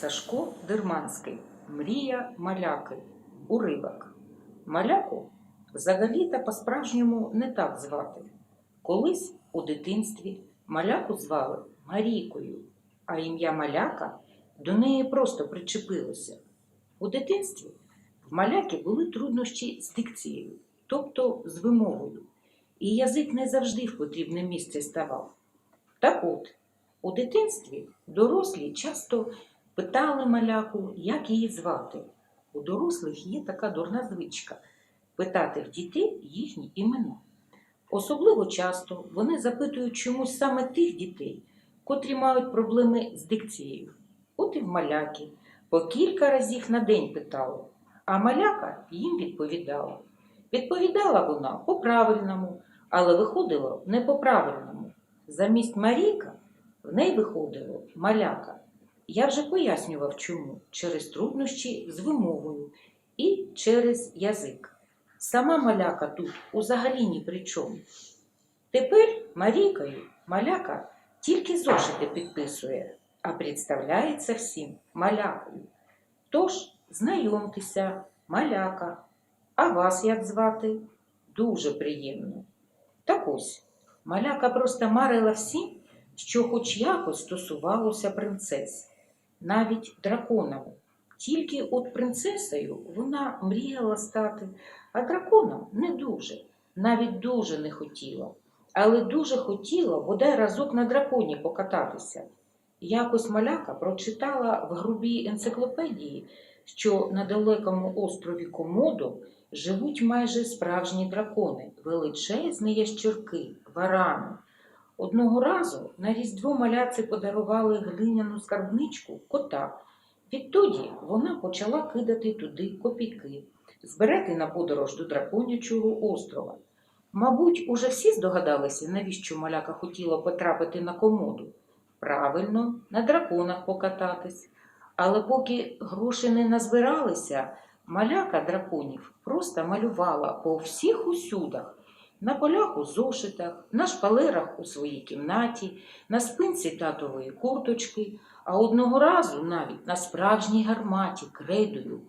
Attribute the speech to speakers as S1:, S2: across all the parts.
S1: Сашко Дерманський. Мрія маляки. Уривок. Маляку взагалі-то по-справжньому не так звати. Колись у дитинстві маляку звали Марійкою, а ім'я маляка до неї просто причепилося. У дитинстві в маляки були труднощі з дикцією, тобто з вимовою, і язик не завжди в потрібне місце ставав. Так от, у дитинстві дорослі часто питали маляку, як її звати. У дорослих є така дурна звичка питати в дітей їхні імена. Особливо часто вони запитують чомусь саме тих дітей, котрі мають проблеми з дикцією. От і в маляки по кілька разів на день питали, а маляка їм відповідала. Відповідала вона по-правильному, але виходило не по-правильному. Замість Марійка в неї виходило маляка. Я вже пояснював, чому через труднощі з вимовою і через язик. Сама маляка тут узагалі ні при чому. Тепер Марійкою маляка тільки зошити підписує, а представляється всім малякою. Тож, знайомтеся, маляка. А вас як звати? Дуже приємно. Так ось, маляка просто марила всім, що хоч якось стосувалося принцес, навіть драконами. Тільки от принцесою вона мріяла стати, а драконом не дуже, навіть дуже не хотіла. Але дуже хотіла бодай разок на драконі покататися. Якось маляка прочитала в грубій енциклопедії, що на далекому острові Комодо живуть майже справжні дракони, величезні ящірки, варани. Одного разу на Різдво маляці подарували глиняну скарбничку кота. Відтоді вона почала кидати туди копійки, збирати на подорож до драконячого острова. Мабуть, уже всі здогадалися, навіщо маляка хотіла потрапити на комоду. Правильно, на драконах покататись. Але поки гроші не назбиралися, маляка драконів просто малювала по всіх усюдах, на полях у зошитах, на шпалерах у своїй кімнаті, на спинці татової курточки, а одного разу навіть на справжній гарматі крейдою.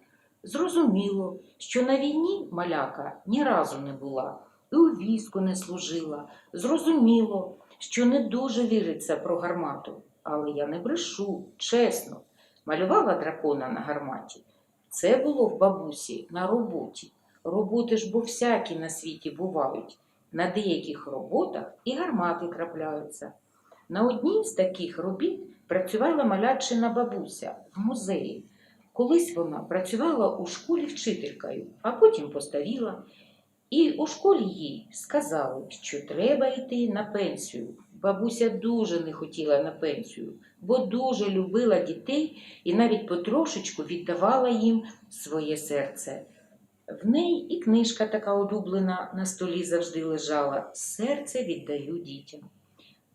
S1: Зрозуміло, що на війні маляка ні разу не була і у війську не служила. Зрозуміло, що не дуже віриться про гармату, але я не брешу, чесно. Малювала дракона на гарматі. Це було в бабусі на роботі. Роботи ж бо всякі на світі бувають. На деяких роботах і гармати трапляються. На одній з таких робіт працювала малячина бабуся в музеї. Колись вона працювала у школі вчителькою, а потім постаріла. І у школі їй сказали, що треба йти на пенсію. Бабуся дуже не хотіла на пенсію, бо дуже любила дітей і навіть потрошечку віддавала їм своє серце. В неї і книжка така улюблена на столі завжди лежала Серце віддаю дітям.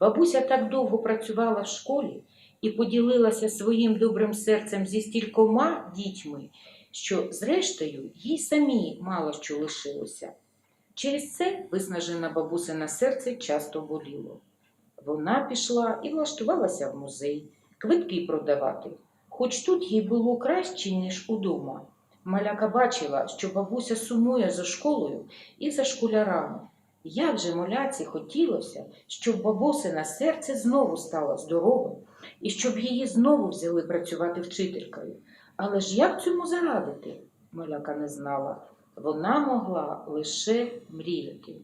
S1: Бабуся так довго працювала в школі і поділилася своїм добрим серцем зі стількома дітьми, що, зрештою, їй самій мало що лишилося. Через це виснажене бабусине серце часто боліло. Вона пішла і влаштувалася в музей, квитки продавати, хоч тут їй було краще, ніж удома. Маляка бачила, що бабуся сумує за школою і за школярами. Як же моляці хотілося, щоб бабусине серце знову стало здоровим і щоб її знову взяли працювати вчителькою. Але ж як цьому зарадити? Маляка не знала. Вона могла лише мріяти.